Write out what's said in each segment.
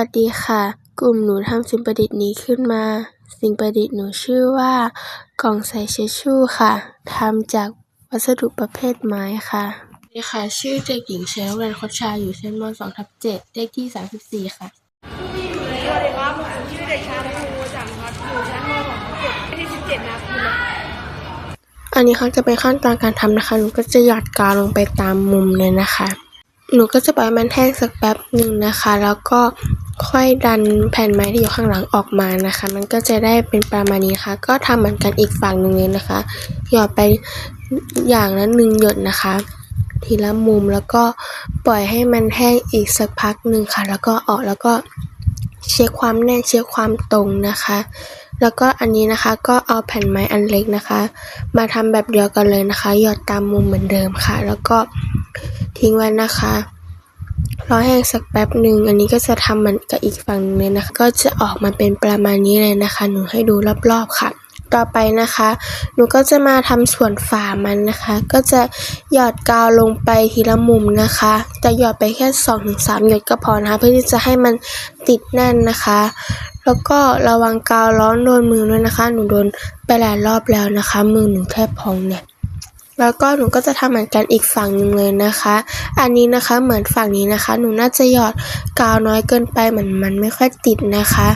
วัสดีค่ะ กลุ่มหนูทำสิ่งประดิษฐ์นี้ขึ้นมา สิ่งประดิษฐ์หนูชื่อว่า กล่องใส่เช็ดชู่ค่ะ ทำจากวัสดุประเภทไม้ค่ะสวัสดีค่ะ ชื่อเด็กหญิงเชลแวนคชาอยู่ชั้นม .2 ทับ7เลขที่ 34 ค่ะ สวัสดีครับผมชื่อเด็กชายภูจังครับอยู่ชั้นม .2 ทับ7ที่17นะครับคุณอันนี้เขาจะเป็นขั้นตอนการทำนะคะ หนูก็จะหยอดกาวลงไปตามมุมเลยนะคะหนูก็จะปล่อยให้มันแห้งสักแป๊บหนึ่งนะคะ แล้วก็ ค่อยดันแผ่นไม้ที่อยู่ข้างหลังออกมานะคะ มันก็จะได้เป็นประมาณนี้ค่ะ ก็ทำเหมือนกันอีกฝั่งหนึ่งเลยนะคะ หยอดไปอย่างละหนึ่งหยดนะคะ ทีละมุมแล้วก็ปล่อยให้มันแห้งอีกสักพักหนึ่งค่ะ แล้วก็ออกแล้วก็เช็คความแน่นเช็คความตรงนะคะ แล้วก็อันนี้นะคะก็เอาแผ่นไม้อันเล็กนะคะ มาทำแบบเดียวกันเลยนะคะ หยอดตามมุมเหมือนเดิมค่ะ แล้วก็ทิ้งไว้นะคะ รอแห้งสักแป๊บหนึ่งอันนี้ก็จะทำเหมือนกับอีกฝั่งหนึงเลยนะคะก็จะออกมาเป็นประมาณนี้เลยนะคะ หนูให้ดูรอบๆค่ะต่อไปนะคะ หนูก็จะมาทำส่วนฝามันนะคะ ก็จะหยอดกาวลงไปทีละมุมนะคะ จะหยอดไปแค่2อถึงสหยดก็พอนะคะ เพื่อที่จะให้มันติดแน่นนะคะ แล้วก็ระวังกาวร้อนโดนมือด้วยนะคะ หนูโดนไปหลายรอบแล้วนะคะ มือหนูแทบพองเนี่ย แล้วก็หนูก็จะทำเหมือนกันอีกฝั่งหนึ่งเลยนะคะ อันนี้นะคะเหมือนฝั่งนี้นะคะ หนูน่าจะหยอดกาวน้อยเกินไปเหมือนมันไม่ค่อยติดนะคะ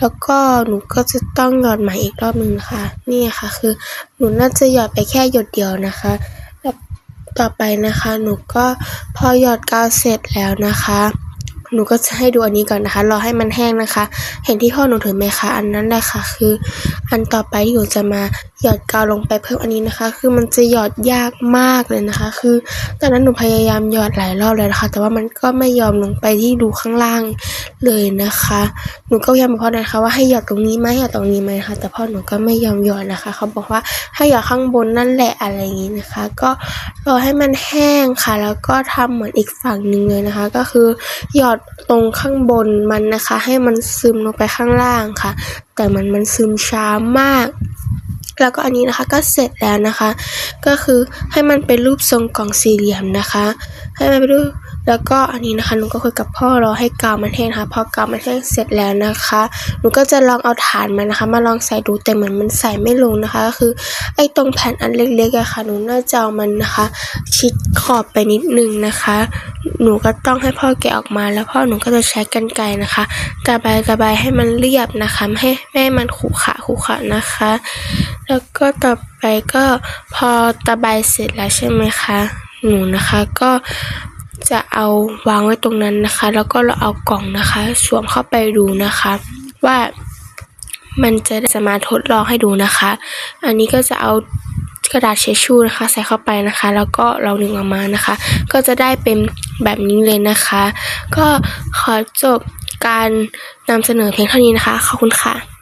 แล้วก็หนูก็จะต้องหยอดใหม่อีกรอบหนึ่งนะคะนี่ค่ะคือ หนูน่าจะหยอดไปแค่หยดเดียวนะคะแล้วต่อไปนะคะ หนูก็พอหยอดกาวเสร็จแล้วนะคะ หนูก็จะให้ดูอันนี้ก่อนนะคะ รอให้มันแห้งนะคะ เห็นที่พ่อหนูถือไหมคะ อันนั้นแหละค่ะ คือ อันต่อไปที่หนูจะมาหยอดกาวลงไปเพิ่มอันนี้นะคะ คือมันจะหยอดยากมากเลยนะคะ คือ ตอนนั้นหนูพยายามหยอดหลายรอบเลยนะคะ แต่ว่ามันก็ไม่ยอมลงไปที่ดูข้างล่างเลยนะคะ หนูก็พยายามบอกพ่อนะคะว่าให้หยอดตรงนี้ไหมหยอดตรงนี้ไหมนะคะ แต่พ่อหนูก็ไม่ยอมหยอดนะคะ เขาบอกว่าให้หยอดข้างบนนั่นแหละอะไรอย่างนี้นะคะ ก็รอให้มันแห้งค่ะ แล้วก็ทำเหมือนอีกฝั่งหนึ่งเลยนะคะ ก็คือหยอดตรงข้างบนมันนะคะ ให้มันซึมลงไปข้างล่างค่ะ แต่มันมันซึมช้ามาก แล้วก็อันนี้นะคะก็เสร็จแล้วนะคะ ก็คือให้มันเป็นรูปทรงกล่องสี่เหลี่ยมนะคะ ให้มันเป็นรูป แล้วก็อันนี้นะคะหนูก็คุยกับพ่อรอให้กาวมันแห้งนะคะพอกาวมันแห้งเสร็จแล้วนะคะหนูก็จะลองเอาฐานมันนะคะ มาลองใส่ดูแต่เหมือนมันใส่ไม่ลงนะคะ ก็คือไอ้ตรงแผ่นอันเล็กๆอะค่ะ หนูน่าจะเอามันนะคะ ชิดขอบไปนิดนึงนะคะ หนูก็ต้องให้พ่อแกะออกมา แล้วพ่อหนูก็จะใช้กรรไกรนะคะกระบายกระบายให้มันเรียบนะคะไม่ให้ไม่ให้มันขรุขระขรุขระนะคะ แล้วก็ต่อไปก็พอตะไบเสร็จแล้วใช่ไหมคะหนูนะคะก็ จะเอาวางไว้ตรงนั้นนะคะ แล้วก็เราเอากล่องนะคะ สวมเข้าไปดูนะคะ ว่ามันจะจะมาทดลองให้ดูนะคะ อันนี้ก็จะเอากระดาษเช็ดชูนะคะ ใส่เข้าไปนะคะ แล้วก็เราดึงออกมานะคะ ก็จะได้เป็นแบบนี้เลยนะคะ ก็ขอจบการนำเสนอเพียงเท่านี้นะคะ ขอบคุณค่ะ